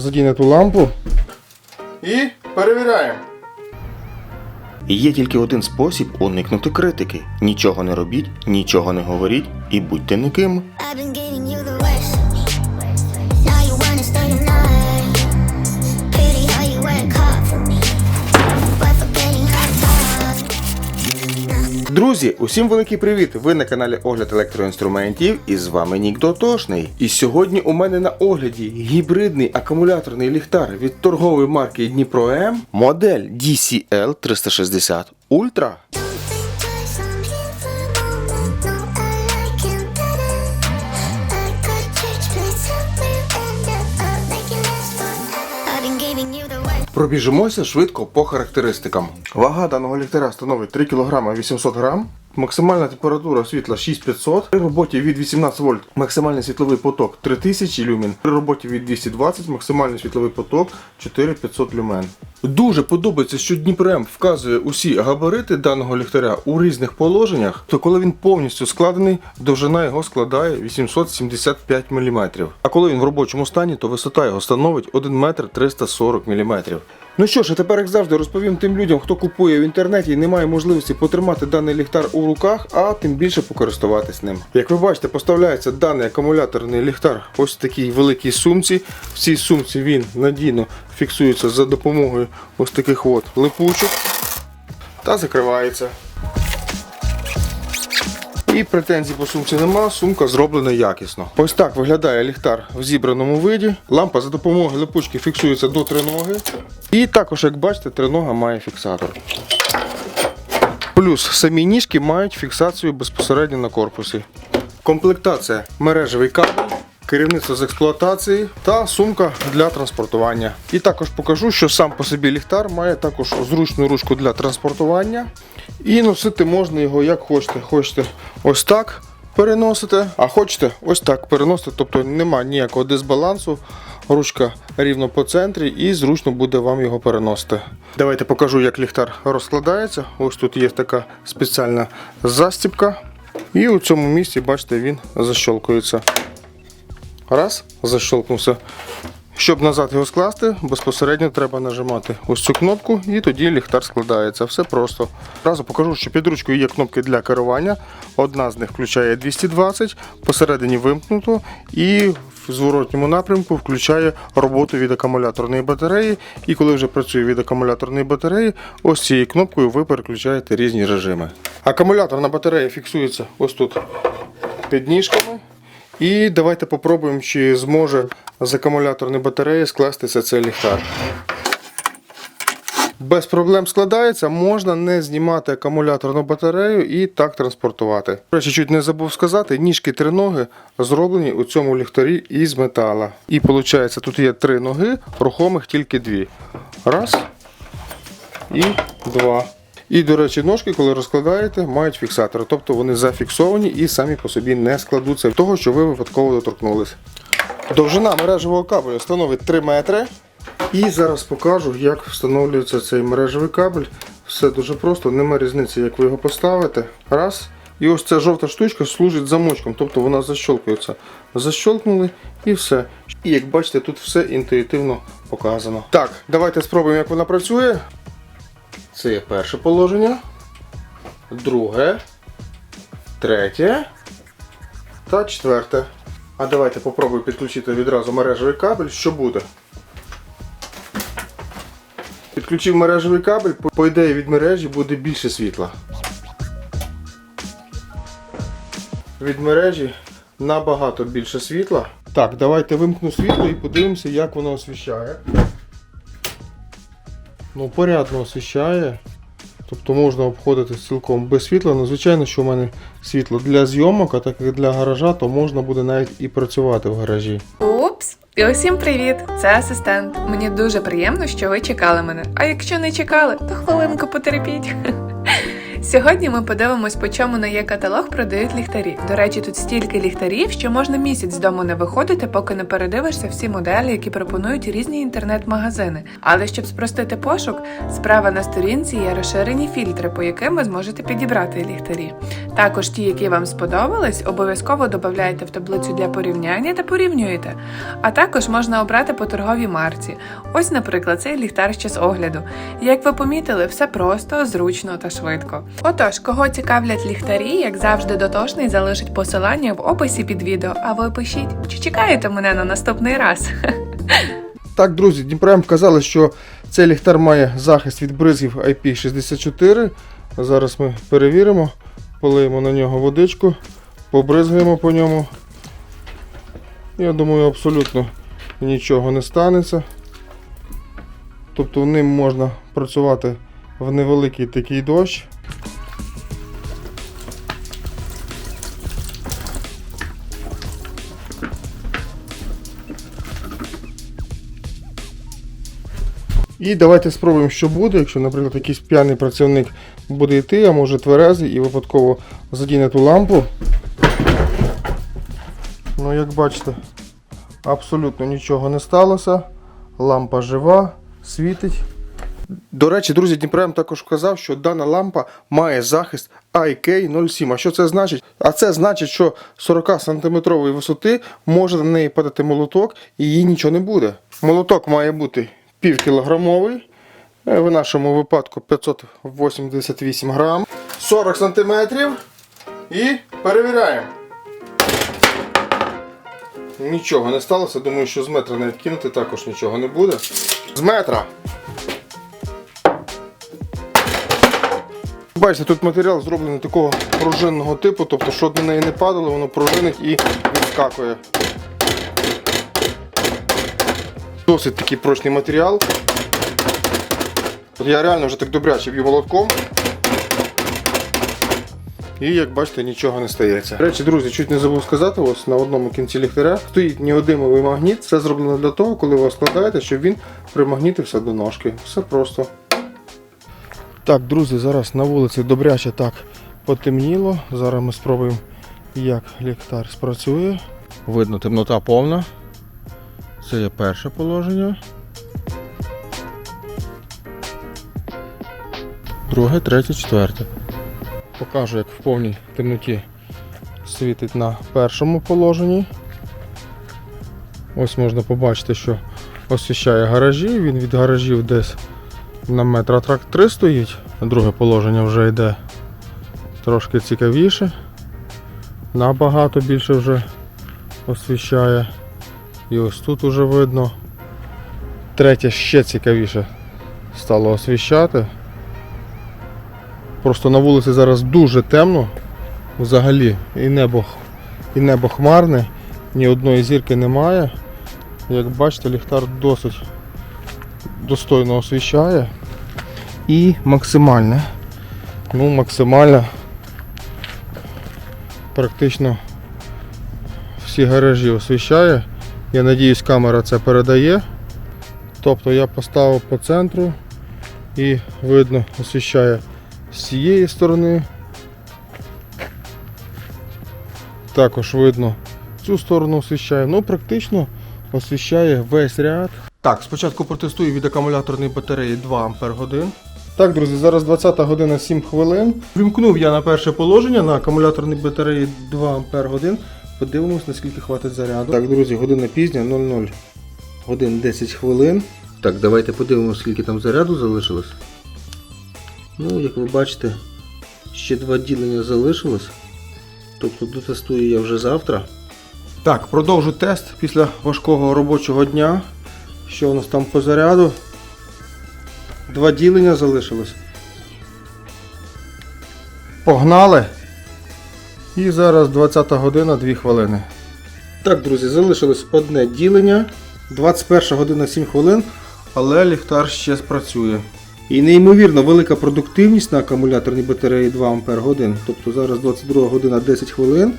задіне ту лампу. І перевіряємо. Є тільки один спосіб уникнути критики: нічого не робіть, нічого не говоріть і будьте никим. Друзі, усім великий привіт! Ви на каналі Огляд електроінструментів і з вами Нік Дотошний. І сьогодні у мене на огляді гібридний акумуляторний ліхтар від торгової марки Дніпро М, модель DCL 360 Ultra. Пробіжимося швидко по характеристикам. Вага даного ліхтаря становить 3 кг 800 г. Максимальна температура світла 6500. При роботі від 18 вольт максимальний світловий поток 3000 люмен. При роботі від 220 максимальний світловий поток 4500 люмен. Дуже подобається, що Дніпрем вказує усі габарити даного ліхтаря у різних положеннях. То коли він повністю складений, довжина його складає 875 мм. А коли він в робочому стані, то висота його становить 1 метр 340 мм. Ну що ж, а тепер, як завжди, розповім тим людям, хто купує в інтернеті і не має можливості потримати даний ліхтар у руках, а тим більше покористуватись ним. Як ви бачите, поставляється даний акумуляторний ліхтар ось в такій великій сумці. В цій сумці він надійно фіксується за допомогою ось таких от липучок та закривається. І претензій по сумці нема, сумка зроблена якісно. Ось так виглядає ліхтар в зібраному виді. Лампа за допомогою липучки фіксується до триноги. І також, як бачите, тринога має фіксатор. Плюс самі ніжки мають фіксацію безпосередньо на корпусі. Комплектація мережевий кабель. Керівництво з експлуатації та сумка для транспортування. І також покажу, що сам по собі ліхтар має також зручну ручку для транспортування. І носити можна його як хочете. Хочете ось так переносите, а хочете ось так переносити. Тобто немає ніякого дисбалансу. Ручка рівно по центрі і зручно буде вам його переносити. Давайте покажу, як ліхтар розкладається. Ось тут є така спеціальна застібка. І у цьому місці, бачите, він защолкується. Раз, защолкнувся. Щоб назад його скласти, безпосередньо треба нажимати ось цю кнопку і тоді ліхтар складається. Все просто. Разу покажу, що під ручкою є кнопки для керування. Одна з них включає 220, посередині вимкнуто і в зворотньому напрямку включає роботу від акумуляторної батареї. І коли вже працює від акумуляторної батареї, ось цією кнопкою ви переключаєте різні режими. Акумуляторна батарея фіксується ось тут під ніжками. І давайте попробуємо, чи зможе з акумуляторної батареї скластися цей ліхтар. Без проблем складається, можна не знімати акумуляторну батарею і так транспортувати. До речі, чуть не забув сказати, ніжки триноги зроблені у цьому ліхтарі із метала. І виходить, тут є три ноги, рухомих тільки дві. Раз і два. І, до речі, ножки, коли розкладаєте, мають фіксатор, тобто вони зафіксовані і самі по собі не складуться того, що ви випадково доторкнулись. Довжина мережевого кабелю становить 3 метри. І зараз покажу, як встановлюється цей мережевий кабель. Все дуже просто, нема різниці, як ви його поставите. Раз. І ось ця жовта штучка служить замочком, тобто вона защолкується. Защолкнули і все. І як бачите, тут все інтуїтивно показано. Так, давайте спробуємо, як вона працює. Це є перше положення, друге, третє та четверте. А давайте попробую підключити відразу мережевий кабель. Що буде? Підключив мережевий кабель, по- ідеї від мережі буде більше світла. Від мережі набагато більше світла. Так, давайте вимкну світло і подивимося, як воно освіщає. Ну, порядно освіщає. Тобто можна обходити цілком без світла. Ну, звичайно, що в мене світло для зйомок, а так як для гаража, то можна буде навіть і працювати в гаражі. Упс! І усім привіт! Це асистент. Мені дуже приємно, що ви чекали мене. А якщо не чекали, то хвилинку потерпіть. Сьогодні ми подивимось, по чому на є каталог продають ліхтарі. До речі, тут стільки ліхтарів, що можна місяць з дому не виходити, поки не передивишся всі моделі, які пропонують різні інтернет-магазини. Але щоб спростити пошук, справа на сторінці є розширені фільтри, по яким ви зможете підібрати ліхтарі. Також ті, які вам сподобались, обов'язково додаєте в таблицю для порівняння та порівнюєте. А також можна обрати по торговій марці. Ось, наприклад, цей ліхтар ще з огляду. Як ви помітили, все просто, зручно та швидко. Отож, кого цікавлять ліхтарі, як завжди, дотошний залишить посилання в описі під відео. А ви пишіть, чи чекаєте мене на наступний раз? Так, друзі, Дніпрем казали, що цей ліхтар має захист від бризгів IP64. Зараз ми перевіримо, полиємо на нього водичку, побризгаємо по ньому. Я думаю, абсолютно нічого не станеться. Тобто ним можна працювати в невеликий такий дощ. І давайте спробуємо, що буде, якщо, наприклад, якийсь п'яний працівник буде йти, а може тверезий і випадково задіне ту лампу. Ну, як бачите, абсолютно нічого не сталося. Лампа жива, світить. До речі, друзі, Дніпрем також вказав, що дана лампа має захист IK07. А що це значить? А це значить, що 40 см висоти може на неї падати молоток і їй нічого не буде. Молоток має бути півкілограмовий. е, В нашому випадку 588 грам, 40 см. І перевіряємо. Нічого не сталося. Думаю, що з метра навіть кинути також нічого не буде. З метра. Бачите, тут матеріал зроблений такого пружинного типу, тобто, що до неї не падало, воно пружинить і відскакує. Досить такий прочний матеріал. Я реально вже так добряче б'ю молотком. І як бачите, нічого не стається. До речі, друзі, чуть не забув сказати, ось на одному кінці ліхтаря стоїть неодимовий магніт. Це зроблено для того, коли ви складаєте, щоб він примагнітився до ножки. Все просто. Так, друзі, зараз на вулиці добряче так потемніло. Зараз ми спробуємо, як ліхтар спрацює. Видно, темнота повна. Це є перше положення. Друге, третє, четверте. Покажу, як в повній темноті світить на першому положенні. Ось можна побачити, що освіщає гаражі. Він від гаражів десь на метра трак 3 стоїть. Друге положення вже йде трошки цікавіше. Набагато більше вже освіщає. І ось тут уже видно. Третє ще цікавіше стало освіщати. Просто на вулиці зараз дуже темно. Взагалі і небо, і небо хмарне, ні одної зірки немає. Як бачите, ліхтар досить достойно освіщає. І максимальне. Ну, максимально практично всі гаражі освіщає. Я надіюсь, камера це передає. Тобто я поставив по центру і видно освіщає з цієї сторони. Також видно цю сторону освіщає. Ну, практично освіщає весь ряд. Так, спочатку протестую від акумуляторної батареї 2 Ампер годин. Так, друзі, зараз 20 година 7 хвилин. Вімкнув я на перше положення на акумуляторній батареї 2 Ампер годин. Подивимось, наскільки хватить заряду. Так, друзі, година пізня, 00 годин 10 хвилин. Так, давайте подивимося, скільки там заряду залишилось. Ну, як ви бачите, ще два ділення залишилось. Тобто дотестую я вже завтра. Так, продовжу тест після важкого робочого дня. Що у нас там по заряду? Два ділення залишилось. Погнали! І зараз 20 година 2 хвилини. Так, друзі, залишилось одне ділення. 21 година 7 хвилин, але ліхтар ще спрацює. І неймовірно велика продуктивність на акумуляторній батареї 2 Ампер годин. Тобто зараз 22 година 10 хвилин.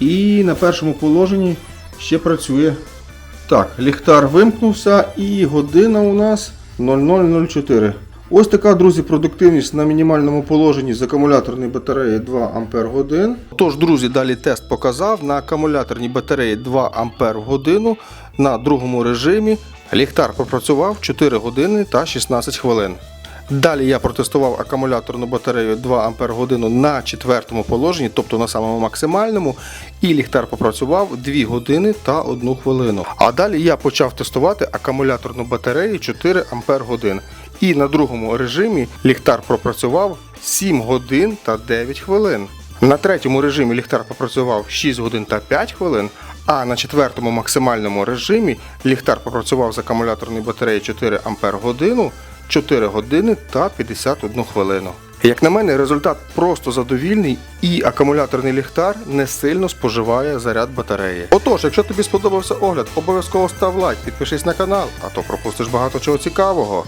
І на першому положенні ще працює. Так, ліхтар вимкнувся і година у нас 0004. Ось така, друзі, продуктивність на мінімальному положенні з акумуляторної батареї 2 Ампер годин. Тож, друзі, далі тест показав на акумуляторній батареї 2 Ампер-годину на другому режимі. Ліхтар попрацював 4 години та 16 хвилин. Далі я протестував акумуляторну батарею 2 Ампер годину на четвертому положенні, тобто на самому максимальному, і ліхтар попрацював 2 години та 1 хвилину. А далі я почав тестувати акумуляторну батарею 4 Ампер годин. І на другому режимі ліхтар пропрацював 7 годин та 9 хвилин. На третьому режимі ліхтар попрацював 6 годин та 5 хвилин, а на четвертому максимальному режимі ліхтар попрацював з акумуляторної батареї 4 Ампер годину 4 години та 51 хвилину. Як на мене, результат просто задовільний і акумуляторний ліхтар не сильно споживає заряд батареї. Отож, якщо тобі сподобався огляд, обов'язково став лайк, підпишись на канал, а то пропустиш багато чого цікавого.